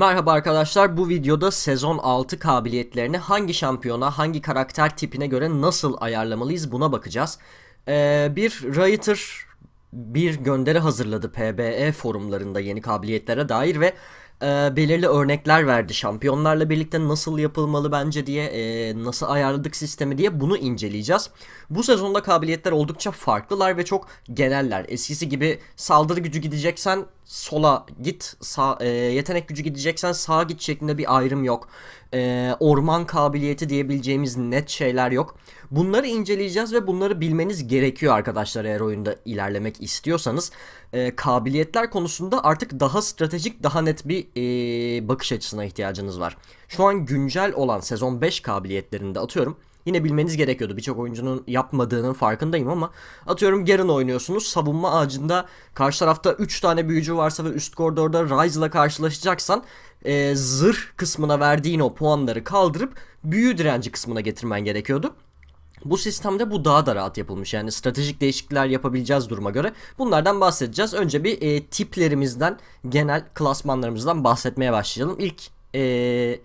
Merhaba arkadaşlar bu videoda sezon 6 kabiliyetlerini hangi şampiyona hangi karakter tipine göre nasıl ayarlamalıyız buna bakacağız. Ee, bir writer bir gönderi hazırladı PBE forumlarında yeni kabiliyetlere dair ve e, belirli örnekler verdi. Şampiyonlarla birlikte nasıl yapılmalı bence diye, e, nasıl ayarladık sistemi diye bunu inceleyeceğiz. Bu sezonda kabiliyetler oldukça farklılar ve çok geneller. Eskisi gibi saldırı gücü gideceksen sola git, sağ, e, yetenek gücü gideceksen sağa git şeklinde bir ayrım yok. E, orman kabiliyeti diyebileceğimiz net şeyler yok. Bunları inceleyeceğiz ve bunları bilmeniz gerekiyor arkadaşlar eğer oyunda ilerlemek istiyorsanız. E, kabiliyetler konusunda artık daha stratejik, daha net bir e, bakış açısına ihtiyacınız var. Şu an güncel olan sezon 5 kabiliyetlerinde atıyorum. Yine bilmeniz gerekiyordu. Birçok oyuncunun yapmadığının farkındayım ama atıyorum Garen oynuyorsunuz. Savunma ağacında karşı tarafta 3 tane büyücü varsa ve üst koridorda Ryze ile karşılaşacaksan e, zırh kısmına verdiğin o puanları kaldırıp büyü direnci kısmına getirmen gerekiyordu. Bu sistemde bu daha da rahat yapılmış. Yani stratejik değişiklikler yapabileceğiz duruma göre. Bunlardan bahsedeceğiz. Önce bir e, tiplerimizden, genel klasmanlarımızdan bahsetmeye başlayalım. İlk e,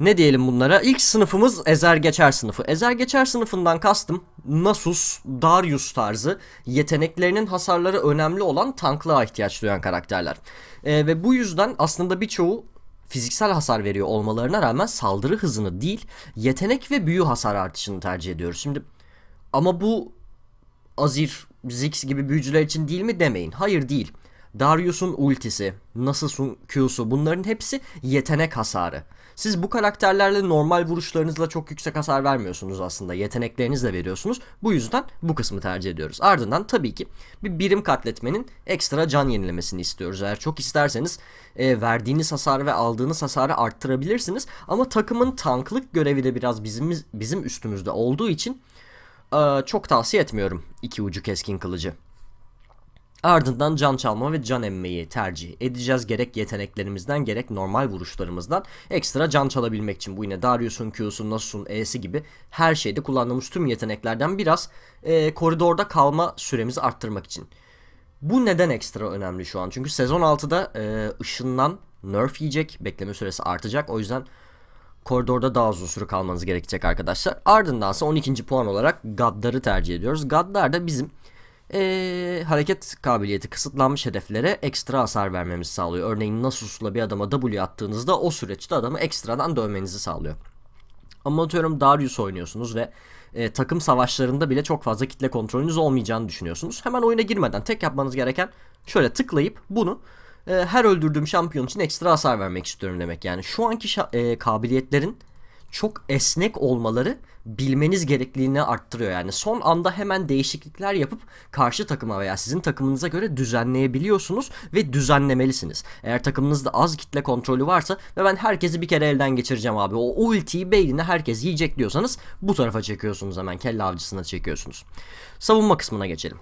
ne diyelim bunlara? İlk sınıfımız Ezer Geçer sınıfı. Ezer Geçer sınıfından kastım Nasus, Darius tarzı yeteneklerinin hasarları önemli olan tanklığa ihtiyaç duyan karakterler. E, ve bu yüzden aslında birçoğu fiziksel hasar veriyor olmalarına rağmen saldırı hızını değil yetenek ve büyü hasar artışını tercih ediyoruz. Şimdi ama bu Azir, Ziggs gibi büyücüler için değil mi demeyin. Hayır değil. Darius'un ultisi, Nasus'un Q'su bunların hepsi yetenek hasarı. Siz bu karakterlerle normal vuruşlarınızla çok yüksek hasar vermiyorsunuz aslında. Yeteneklerinizle veriyorsunuz. Bu yüzden bu kısmı tercih ediyoruz. Ardından tabii ki bir birim katletmenin ekstra can yenilemesini istiyoruz. Eğer çok isterseniz e, verdiğiniz hasarı ve aldığınız hasarı arttırabilirsiniz. Ama takımın tanklık görevi de biraz bizim, bizim üstümüzde olduğu için e, çok tavsiye etmiyorum iki ucu keskin kılıcı. Ardından can çalma ve can emmeyi tercih edeceğiz. Gerek yeteneklerimizden gerek normal vuruşlarımızdan ekstra can çalabilmek için. Bu yine Darius'un Q'su, Nasus'un E'si gibi her şeyde kullandığımız tüm yeteneklerden biraz e, koridorda kalma süremizi arttırmak için. Bu neden ekstra önemli şu an? Çünkü sezon 6'da e, ışından nerf yiyecek. Bekleme süresi artacak. O yüzden koridorda daha uzun süre kalmanız gerekecek arkadaşlar. Ardındansa 12. puan olarak Gaddar'ı tercih ediyoruz. Gaddar da bizim ee, hareket kabiliyeti kısıtlanmış hedeflere ekstra hasar vermemizi sağlıyor. Örneğin Nasus'la bir adama W attığınızda o süreçte adamı ekstradan dövmenizi sağlıyor. Ama atıyorum Darius oynuyorsunuz ve e, takım savaşlarında bile çok fazla kitle kontrolünüz olmayacağını düşünüyorsunuz. Hemen oyuna girmeden tek yapmanız gereken şöyle tıklayıp bunu e, her öldürdüğüm şampiyon için ekstra hasar vermek istiyorum demek. Yani şu anki e, kabiliyetlerin çok esnek olmaları bilmeniz gerekliliğini arttırıyor. Yani son anda hemen değişiklikler yapıp karşı takıma veya sizin takımınıza göre düzenleyebiliyorsunuz ve düzenlemelisiniz. Eğer takımınızda az kitle kontrolü varsa ve ben herkesi bir kere elden geçireceğim abi. O ultiyi beynine herkes yiyecek diyorsanız bu tarafa çekiyorsunuz hemen kelle avcısına çekiyorsunuz. Savunma kısmına geçelim.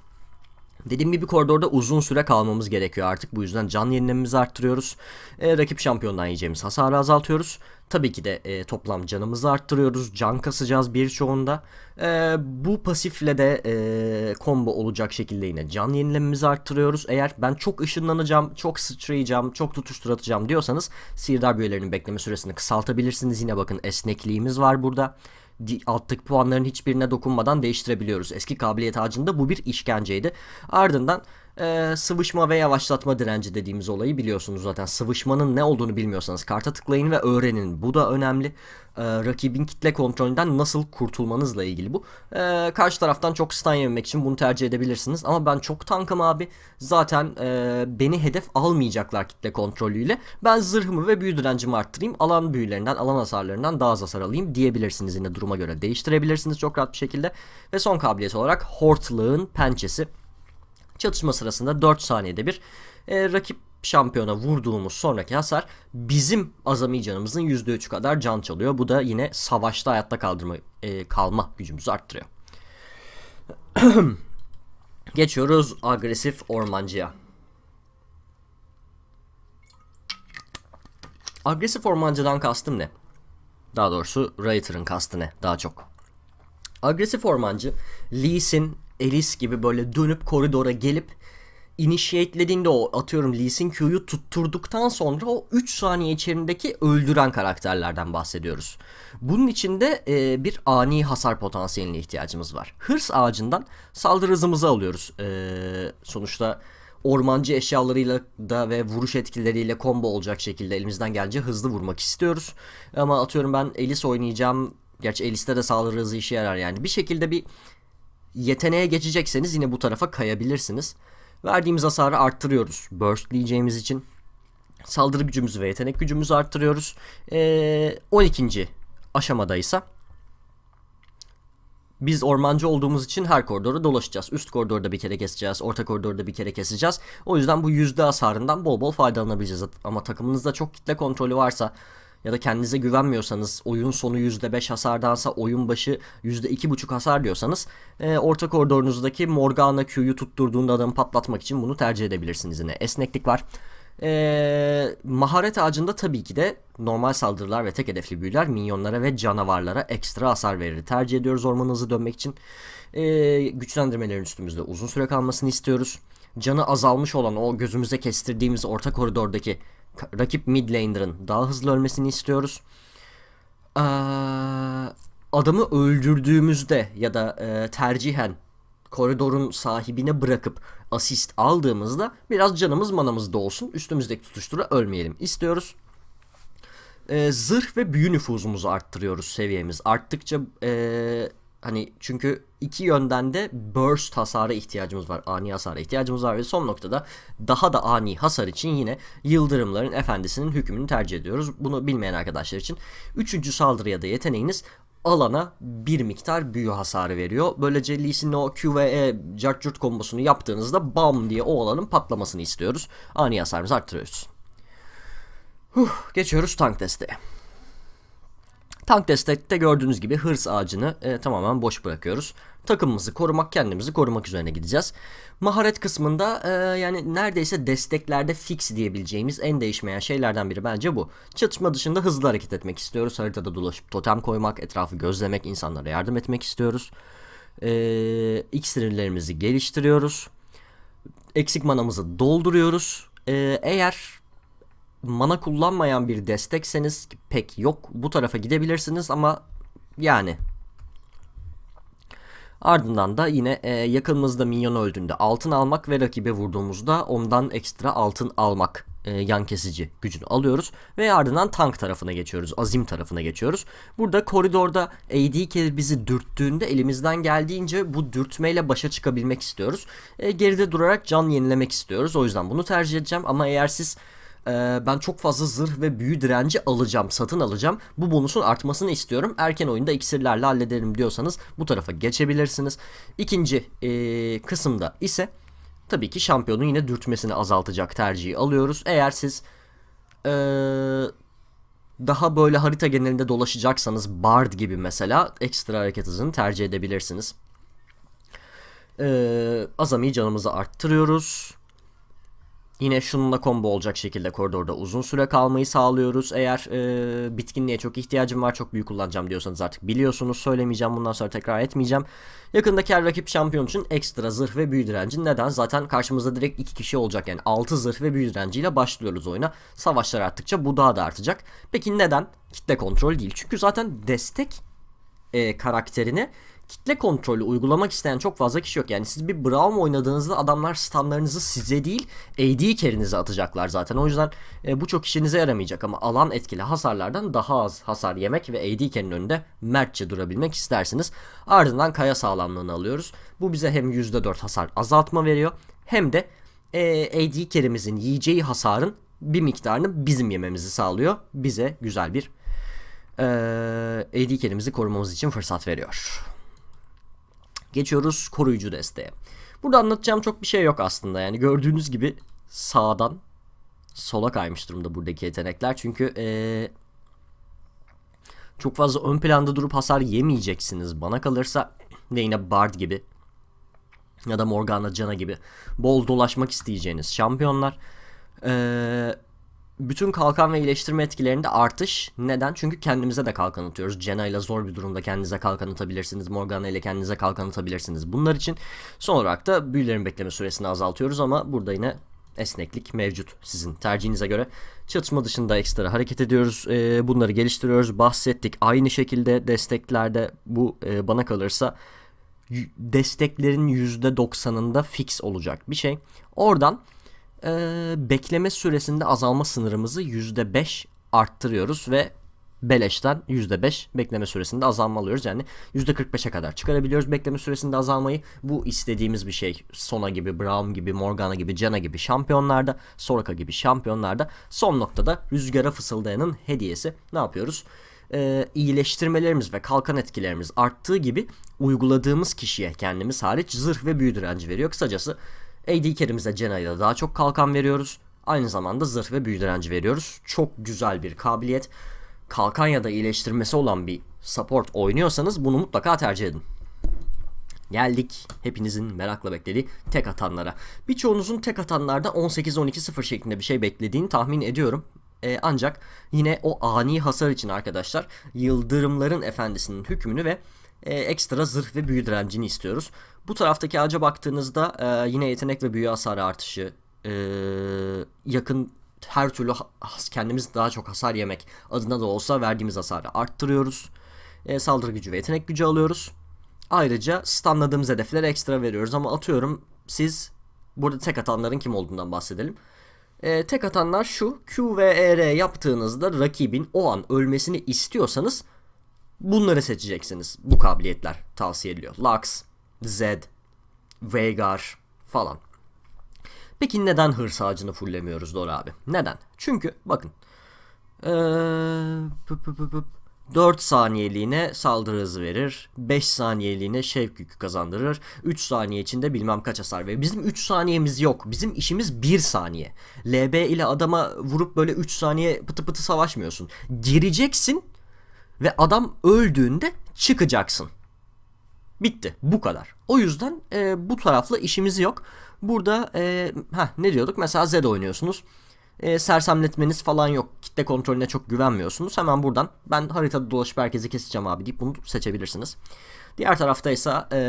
Dediğim gibi koridorda uzun süre kalmamız gerekiyor artık. Bu yüzden can yenilememizi arttırıyoruz. E, rakip şampiyondan yiyeceğimiz hasarı azaltıyoruz. Tabii ki de e, toplam canımızı arttırıyoruz. Can kasacağız birçoğunda. E, bu pasifle de e, combo olacak şekilde yine can yenilememizi arttırıyoruz. Eğer ben çok ışınlanacağım, çok sıçrayacağım, çok tutuşturatacağım diyorsanız sihirdar büyülerinin bekleme süresini kısaltabilirsiniz. Yine bakın esnekliğimiz var burada alttaki puanların hiçbirine dokunmadan değiştirebiliyoruz. Eski kabiliyet ağacında bu bir işkenceydi. Ardından e, sıvışma ve yavaşlatma direnci dediğimiz olayı biliyorsunuz zaten. Sıvışmanın ne olduğunu bilmiyorsanız karta tıklayın ve öğrenin. Bu da önemli. E, rakibin kitle kontrolünden nasıl kurtulmanızla ilgili bu. E, karşı taraftan çok stun yememek için bunu tercih edebilirsiniz. Ama ben çok tankım abi. Zaten e, beni hedef almayacaklar kitle kontrolüyle. Ben zırhımı ve büyü direncimi arttırayım. Alan büyülerinden, alan hasarlarından daha az hasar alayım diyebilirsiniz. Yine duruma göre değiştirebilirsiniz çok rahat bir şekilde. Ve son kabiliyet olarak hortlığın pençesi. Çatışma sırasında 4 saniyede bir e, rakip şampiyona vurduğumuz sonraki hasar bizim azami canımızın %3 kadar can çalıyor. Bu da yine savaşta hayatta kaldırma e, kalma gücümüzü arttırıyor. Geçiyoruz agresif ormancıya. Agresif ormancıdan kastım ne? Daha doğrusu Writer'ın kastı ne? Daha çok. Agresif ormancı Lee Sin, Elis gibi böyle dönüp koridora gelip initiate'lediğinde o atıyorum Lee Sin Q'yu tutturduktan sonra o 3 saniye içerisindeki öldüren karakterlerden bahsediyoruz. Bunun için de e, bir ani hasar potansiyeline ihtiyacımız var. Hırs ağacından saldırı hızımızı alıyoruz. E, sonuçta ormancı eşyalarıyla da ve vuruş etkileriyle combo olacak şekilde elimizden gelince hızlı vurmak istiyoruz. Ama atıyorum ben Elis oynayacağım. Gerçi Elis'te de saldırı hızı işe yarar yani. Bir şekilde bir yeteneğe geçecekseniz yine bu tarafa kayabilirsiniz. Verdiğimiz hasarı arttırıyoruz. Burst diyeceğimiz için. Saldırı gücümüzü ve yetenek gücümüzü arttırıyoruz. Ee, 12. aşamadaysa biz ormancı olduğumuz için her koridoru dolaşacağız. Üst koridorda bir kere keseceğiz. Orta koridorda bir kere keseceğiz. O yüzden bu yüzde hasarından bol bol faydalanabileceğiz. Ama takımınızda çok kitle kontrolü varsa ya da kendinize güvenmiyorsanız oyun sonu %5 hasardansa oyun başı %2,5 hasar diyorsanız e, orta koridorunuzdaki Morgana Q'yu tutturduğunda adamı patlatmak için bunu tercih edebilirsiniz yine. Esneklik var. E, maharet ağacında tabii ki de normal saldırılar ve tek hedefli büyüler minyonlara ve canavarlara ekstra hasar verir. Tercih ediyoruz orman hızı dönmek için. E, güçlendirmelerin üstümüzde uzun süre kalmasını istiyoruz. Canı azalmış olan o gözümüze kestirdiğimiz orta koridordaki rakip mid daha hızlı ölmesini istiyoruz. Ee, adamı öldürdüğümüzde ya da e, tercihen koridorun sahibine bırakıp asist aldığımızda biraz canımız manamız da olsun. Üstümüzdeki tutuştura ölmeyelim istiyoruz. Ee, zırh ve büyü nüfuzumuzu arttırıyoruz seviyemiz. Arttıkça e, Hani çünkü iki yönden de burst hasara ihtiyacımız var. Ani hasara ihtiyacımız var ve son noktada daha da ani hasar için yine Yıldırımların Efendisi'nin hükmünü tercih ediyoruz. Bunu bilmeyen arkadaşlar için. Üçüncü saldırı ya da yeteneğiniz alana bir miktar büyü hasarı veriyor. Böylece Lee Sin'in o Q ve E Jart kombosunu yaptığınızda bam diye o alanın patlamasını istiyoruz. Ani hasarımızı arttırıyoruz. Huh, geçiyoruz tank desteğe. Tank destekte gördüğünüz gibi hırs ağacını e, tamamen boş bırakıyoruz. Takımımızı korumak, kendimizi korumak üzerine gideceğiz. Maharet kısmında e, yani neredeyse desteklerde fix diyebileceğimiz en değişmeyen şeylerden biri bence bu. Çatışma dışında hızlı hareket etmek istiyoruz. Haritada dolaşıp totem koymak, etrafı gözlemek, insanlara yardım etmek istiyoruz. E, iksirlerimizi geliştiriyoruz. Eksik manamızı dolduruyoruz. E, eğer mana kullanmayan bir destekseniz pek yok. Bu tarafa gidebilirsiniz ama yani Ardından da yine e, yakınımızda minyon öldüğünde altın almak ve rakibe vurduğumuzda ondan ekstra altın almak e, yan kesici gücünü alıyoruz. Ve ardından tank tarafına geçiyoruz. Azim tarafına geçiyoruz. Burada koridorda AD bizi dürttüğünde elimizden geldiğince bu dürtmeyle başa çıkabilmek istiyoruz. E, geride durarak can yenilemek istiyoruz. O yüzden bunu tercih edeceğim. Ama eğer siz e, ben çok fazla zırh ve büyü direnci alacağım, satın alacağım. Bu bonusun artmasını istiyorum. Erken oyunda iksirlerle hallederim diyorsanız bu tarafa geçebilirsiniz. İkinci e, kısımda ise tabii ki şampiyonun yine dürtmesini azaltacak tercihi alıyoruz. Eğer siz e, daha böyle harita genelinde dolaşacaksanız Bard gibi mesela ekstra hareket hızını tercih edebilirsiniz. Ee, azami canımızı arttırıyoruz. Yine şununla combo olacak şekilde koridorda uzun süre kalmayı sağlıyoruz. Eğer e, bitkinliğe çok ihtiyacım var çok büyük kullanacağım diyorsanız artık biliyorsunuz söylemeyeceğim bundan sonra tekrar etmeyeceğim. Yakındaki her rakip şampiyon için ekstra zırh ve büyü direnci. Neden? Zaten karşımızda direkt iki kişi olacak yani 6 zırh ve büyü direnciyle başlıyoruz oyuna. Savaşlar arttıkça bu daha da artacak. Peki neden? Kitle kontrol değil. Çünkü zaten destek e, karakterini kitle kontrolü uygulamak isteyen çok fazla kişi yok. Yani siz bir Braum oynadığınızda adamlar standlarınızı size değil AD carry'nize atacaklar zaten. O yüzden e, bu çok işinize yaramayacak ama alan etkili hasarlardan daha az hasar yemek ve AD carry'nin önünde mertçe durabilmek istersiniz. Ardından kaya sağlamlığını alıyoruz. Bu bize hem %4 hasar azaltma veriyor hem de e, AD carry'mizin yiyeceği hasarın bir miktarını bizim yememizi sağlıyor. Bize güzel bir e, AD carry'mizi korumamız için fırsat veriyor. Geçiyoruz koruyucu desteğe. Burada anlatacağım çok bir şey yok aslında. Yani gördüğünüz gibi sağdan sola kaymış durumda buradaki yetenekler. Çünkü ee, çok fazla ön planda durup hasar yemeyeceksiniz. Bana kalırsa de yine Bard gibi ya da Morgana Cana gibi bol dolaşmak isteyeceğiniz şampiyonlar. Ee, bütün kalkan ve iyileştirme etkilerinde artış. Neden? Çünkü kendimize de kalkan atıyoruz. Jenna ile zor bir durumda kendinize kalkan atabilirsiniz. Morgana ile kendinize kalkan atabilirsiniz. Bunlar için son olarak da büyülerin bekleme süresini azaltıyoruz ama burada yine esneklik mevcut sizin tercihinize göre. Çatışma dışında ekstra hareket ediyoruz. Ee, bunları geliştiriyoruz. Bahsettik. Aynı şekilde desteklerde bu e, bana kalırsa desteklerin %90'ında fix olacak bir şey. Oradan e, bekleme süresinde azalma sınırımızı %5 arttırıyoruz ve beleşten %5 bekleme süresinde azalma alıyoruz. Yani %45'e kadar çıkarabiliyoruz bekleme süresinde azalmayı. Bu istediğimiz bir şey. Sona gibi, Braum gibi, Morgana gibi, Janna gibi şampiyonlarda, Soraka gibi şampiyonlarda son noktada rüzgara fısıldayanın hediyesi. Ne yapıyoruz? Ee, iyileştirmelerimiz ve kalkan etkilerimiz arttığı gibi uyguladığımız kişiye kendimiz hariç zırh ve büyü direnci veriyor. Kısacası AD carry'mize Jenna'ya daha çok kalkan veriyoruz. Aynı zamanda zırh ve büyü direnci veriyoruz. Çok güzel bir kabiliyet. Kalkan ya da iyileştirmesi olan bir support oynuyorsanız bunu mutlaka tercih edin. Geldik hepinizin merakla beklediği tek atanlara. Birçoğunuzun tek atanlarda 18-12-0 şeklinde bir şey beklediğini tahmin ediyorum. Ee, ancak yine o ani hasar için arkadaşlar Yıldırımların Efendisi'nin hükmünü ve e, ekstra zırh ve büyü direncini istiyoruz. Bu taraftaki ağaca baktığınızda e, yine yetenek ve büyü hasarı artışı, e, yakın her türlü kendimiz daha çok hasar yemek adına da olsa verdiğimiz hasarı arttırıyoruz. E, saldırı gücü ve yetenek gücü alıyoruz. Ayrıca stunladığımız hedeflere ekstra veriyoruz ama atıyorum siz burada tek atanların kim olduğundan bahsedelim. E, tek atanlar şu Q ve ER yaptığınızda rakibin o an ölmesini istiyorsanız bunları seçeceksiniz. Bu kabiliyetler tavsiye ediliyor. Lux, Zed, Veigar falan. Peki neden hırs ağacını fullemiyoruz Dora abi? Neden? Çünkü bakın. Ee, pıp pıp pıp pıp. 4 saniyeliğine saldırı hızı verir. 5 saniyeliğine şevk yükü kazandırır. 3 saniye içinde bilmem kaç hasar verir. Bizim 3 saniyemiz yok. Bizim işimiz 1 saniye. LB ile adama vurup böyle 3 saniye pıtı pıtı savaşmıyorsun. Gireceksin ve adam öldüğünde çıkacaksın. Bitti. Bu kadar. O yüzden e, bu tarafla işimiz yok. Burada e, heh, ne diyorduk? Mesela Zed oynuyorsunuz. E, sersemletmeniz falan yok. Kitle kontrolüne çok güvenmiyorsunuz. Hemen buradan ben haritada dolaşıp herkesi keseceğim abi deyip bunu seçebilirsiniz. Diğer tarafta ise e,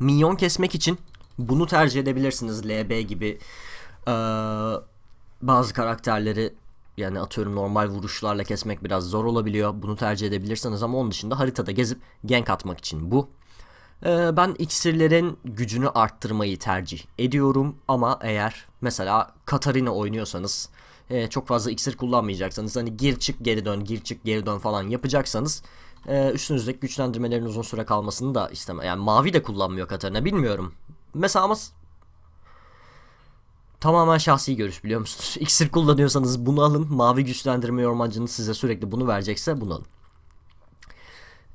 minyon kesmek için bunu tercih edebilirsiniz. LB gibi e, bazı karakterleri yani atıyorum normal vuruşlarla kesmek biraz zor olabiliyor. Bunu tercih edebilirsiniz ama onun dışında haritada gezip gank atmak için bu. Ee, ben iksirlerin gücünü arttırmayı tercih ediyorum ama eğer mesela Katarina oynuyorsanız e, çok fazla iksir kullanmayacaksanız hani gir çık geri dön gir çık geri dön falan yapacaksanız e, üstünüzdeki güçlendirmelerin uzun süre kalmasını da istemem. Yani mavi de kullanmıyor Katarina bilmiyorum. Mesela ama Tamamen şahsi görüş biliyor musunuz? İksir kullanıyorsanız bunu alın. Mavi güçlendirme ormancınız size sürekli bunu verecekse bunu alın.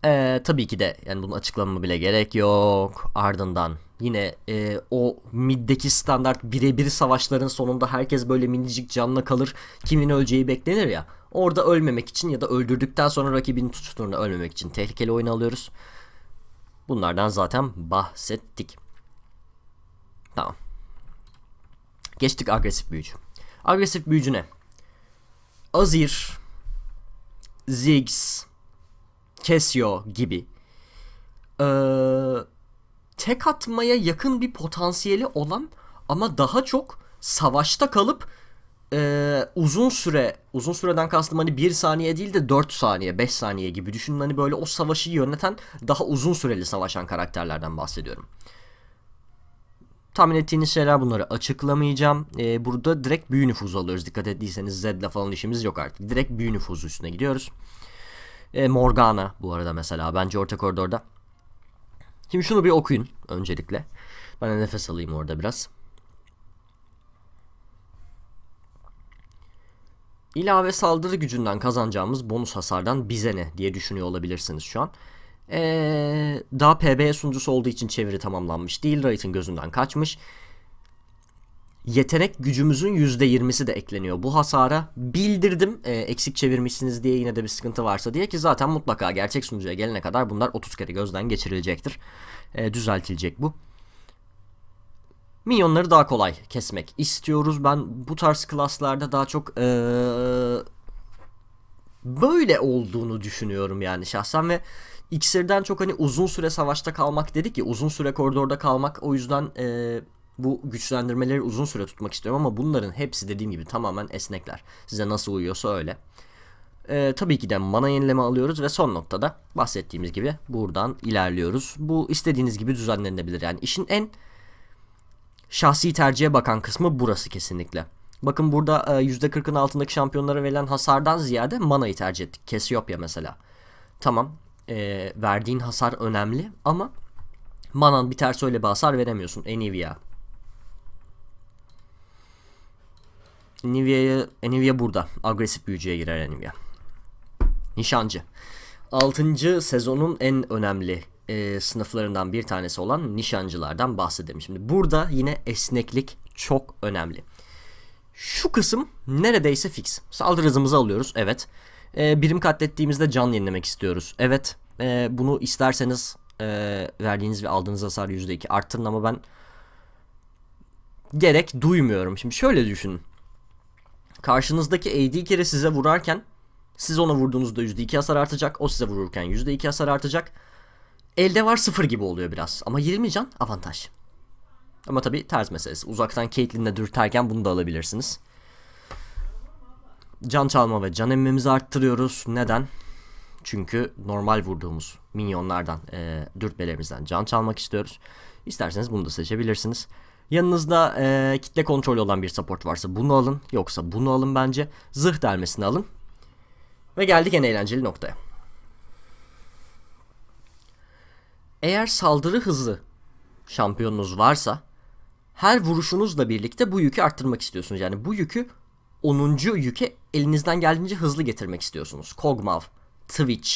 Ee, tabii ki de yani bunun açıklamama bile gerek yok. Ardından yine e, o middeki standart birebir savaşların sonunda herkes böyle minicik canla kalır. Kimin öleceği beklenir ya. Orada ölmemek için ya da öldürdükten sonra rakibin tutuşturuna ölmemek için tehlikeli oyun alıyoruz. Bunlardan zaten bahsettik. Tamam. Geçtik agresif büyücü. Agresif büyücü ne? Azir, Ziggs, Casio gibi eee, tek atmaya yakın bir potansiyeli olan ama daha çok savaşta kalıp eee, uzun süre uzun süreden kastım hani 1 saniye değil de 4 saniye 5 saniye gibi düşünün hani böyle o savaşı yöneten daha uzun süreli savaşan karakterlerden bahsediyorum. Tahmin ettiğiniz şeyler bunları açıklamayacağım. Ee, burada direkt büyü nüfuzu alıyoruz. Dikkat ettiyseniz Zed'le falan işimiz yok artık. Direkt büyü nüfuzu üstüne gidiyoruz. Ee, Morgana bu arada mesela bence orta koridorda. Şimdi şunu bir okuyun öncelikle. Ben de nefes alayım orada biraz. İlave saldırı gücünden kazanacağımız bonus hasardan bize ne diye düşünüyor olabilirsiniz şu an. Ee, daha PB sunucusu olduğu için çeviri tamamlanmış değil. Wright'ın gözünden kaçmış. Yetenek gücümüzün %20'si de ekleniyor bu hasara. Bildirdim e, eksik çevirmişsiniz diye yine de bir sıkıntı varsa diye ki zaten mutlaka gerçek sunucuya gelene kadar bunlar 30 kere gözden geçirilecektir. E, düzeltilecek bu. minyonları daha kolay kesmek istiyoruz. Ben bu tarz klaslarda daha çok ee, böyle olduğunu düşünüyorum yani şahsen ve iksirden çok hani uzun süre savaşta kalmak dedik ya uzun süre koridorda kalmak o yüzden ee, bu güçlendirmeleri uzun süre tutmak istiyorum ama bunların hepsi dediğim gibi tamamen esnekler. Size nasıl uyuyorsa öyle. Ee, tabii ki de mana yenileme alıyoruz ve son noktada bahsettiğimiz gibi buradan ilerliyoruz. Bu istediğiniz gibi düzenlenebilir. Yani işin en şahsi tercihe bakan kısmı burası kesinlikle. Bakın burada e, %40'ın altındaki şampiyonlara verilen hasardan ziyade manayı tercih ettik. Cassiopeia mesela. Tamam e, verdiğin hasar önemli ama manan biterse öyle bir hasar veremiyorsun. Enivia. Enivia'yı Enivia burada. Agresif büyücüye girer Enivia. Nişancı. 6. sezonun en önemli e, sınıflarından bir tanesi olan nişancılardan bahsedelim. Şimdi burada yine esneklik çok önemli. Şu kısım neredeyse fix. Saldırı hızımızı alıyoruz. Evet. E, birim katlettiğimizde can yenilemek istiyoruz. Evet. E, bunu isterseniz e, verdiğiniz ve aldığınız hasar %2 arttırın ama ben gerek duymuyorum. Şimdi şöyle düşünün. Karşınızdaki AD kere size vurarken siz ona vurduğunuzda %2 hasar artacak. O size vururken %2 hasar artacak. Elde var 0 gibi oluyor biraz. Ama 20 can avantaj. Ama tabi ters meselesi. Uzaktan Caitlyn'le dürterken bunu da alabilirsiniz. Can çalma ve can emmemizi arttırıyoruz. Neden? Çünkü normal vurduğumuz minyonlardan, e, dürtmelerimizden can çalmak istiyoruz. İsterseniz bunu da seçebilirsiniz. Yanınızda e, kitle kontrolü olan bir support varsa bunu alın. Yoksa bunu alın bence. Zırh delmesini alın. Ve geldik en eğlenceli noktaya. Eğer saldırı hızı şampiyonunuz varsa her vuruşunuzla birlikte bu yükü arttırmak istiyorsunuz. Yani bu yükü 10. yüke elinizden geldiğince hızlı getirmek istiyorsunuz. Kog'Maw, Twitch,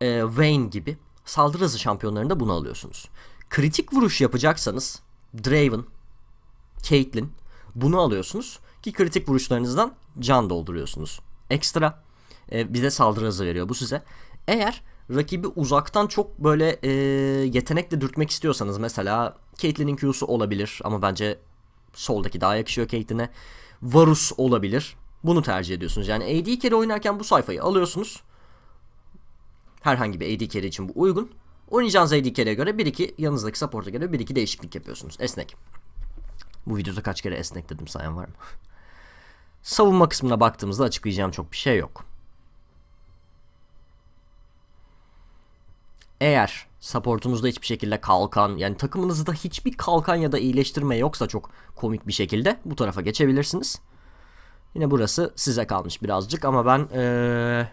e, Vayne gibi saldırı hızı şampiyonlarında bunu alıyorsunuz. Kritik vuruş yapacaksanız Draven, Caitlyn bunu alıyorsunuz ki kritik vuruşlarınızdan can dolduruyorsunuz. Ekstra e, bize saldırı hızı veriyor bu size. Eğer rakibi uzaktan çok böyle e, yetenekle dürtmek istiyorsanız mesela Caitlyn'in Q'su olabilir ama bence soldaki daha yakışıyor Caitlyn'e. Varus olabilir. Bunu tercih ediyorsunuz. Yani AD carry oynarken bu sayfayı alıyorsunuz. Herhangi bir AD carry için bu uygun. Oynayacağınız AD carry'e göre bir iki yanınızdaki support'a göre bir iki değişiklik yapıyorsunuz. Esnek. Bu videoda kaç kere esnek dedim sayan var mı? Savunma kısmına baktığımızda açıklayacağım çok bir şey yok. Eğer supportunuzda hiçbir şekilde kalkan yani takımınızda hiçbir kalkan ya da iyileştirme yoksa çok komik bir şekilde bu tarafa geçebilirsiniz. Yine burası size kalmış birazcık ama ben ee,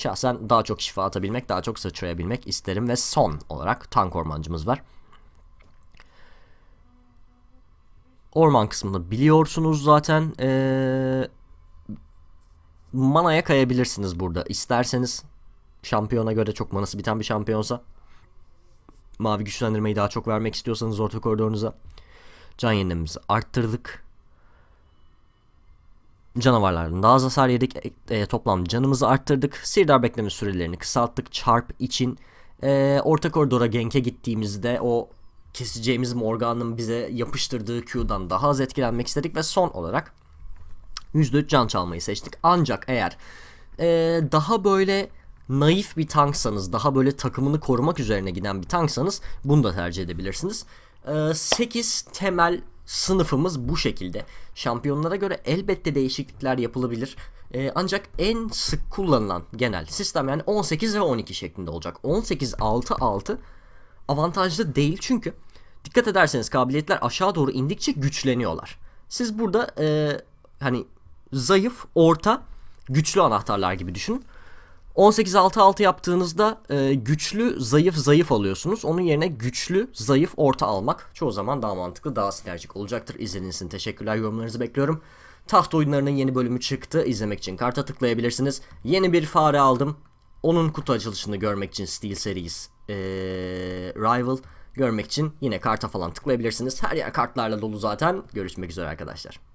şahsen daha çok şifa atabilmek, daha çok sıçrayabilmek isterim ve son olarak tank ormancımız var. Orman kısmını biliyorsunuz zaten. Ee, manaya kayabilirsiniz burada. İsterseniz şampiyona göre çok manası biten bir şampiyonsa mavi güçlendirmeyi daha çok vermek istiyorsanız orta koridorunuza can yenilememizi arttırdık. Canavarlardan daha az hasar yedik. E, e, toplam canımızı arttırdık. Sirdar bekleme sürelerini kısalttık. Çarp için e, orta koridora genke gittiğimizde o keseceğimiz Morgan'ın bize yapıştırdığı Q'dan daha az etkilenmek istedik ve son olarak %3 can çalmayı seçtik. Ancak eğer e, daha böyle naif bir tanksanız, daha böyle takımını korumak üzerine giden bir tanksanız bunu da tercih edebilirsiniz. E, 8 temel sınıfımız bu şekilde. Şampiyonlara göre elbette değişiklikler yapılabilir. Ee, ancak en sık kullanılan genel sistem yani 18 ve 12 şeklinde olacak. 18 6 6 avantajlı değil çünkü dikkat ederseniz kabiliyetler aşağı doğru indikçe güçleniyorlar. Siz burada e, hani zayıf, orta, güçlü anahtarlar gibi düşünün. 18-6-6 yaptığınızda e, güçlü, zayıf, zayıf alıyorsunuz. Onun yerine güçlü, zayıf, orta almak çoğu zaman daha mantıklı, daha sinerjik olacaktır. İzlediğiniz için teşekkürler. Yorumlarınızı bekliyorum. Taht oyunlarının yeni bölümü çıktı. İzlemek için karta tıklayabilirsiniz. Yeni bir fare aldım. Onun kutu açılışını görmek için Steel Series ee, Rival görmek için yine karta falan tıklayabilirsiniz. Her yer kartlarla dolu zaten. Görüşmek üzere arkadaşlar.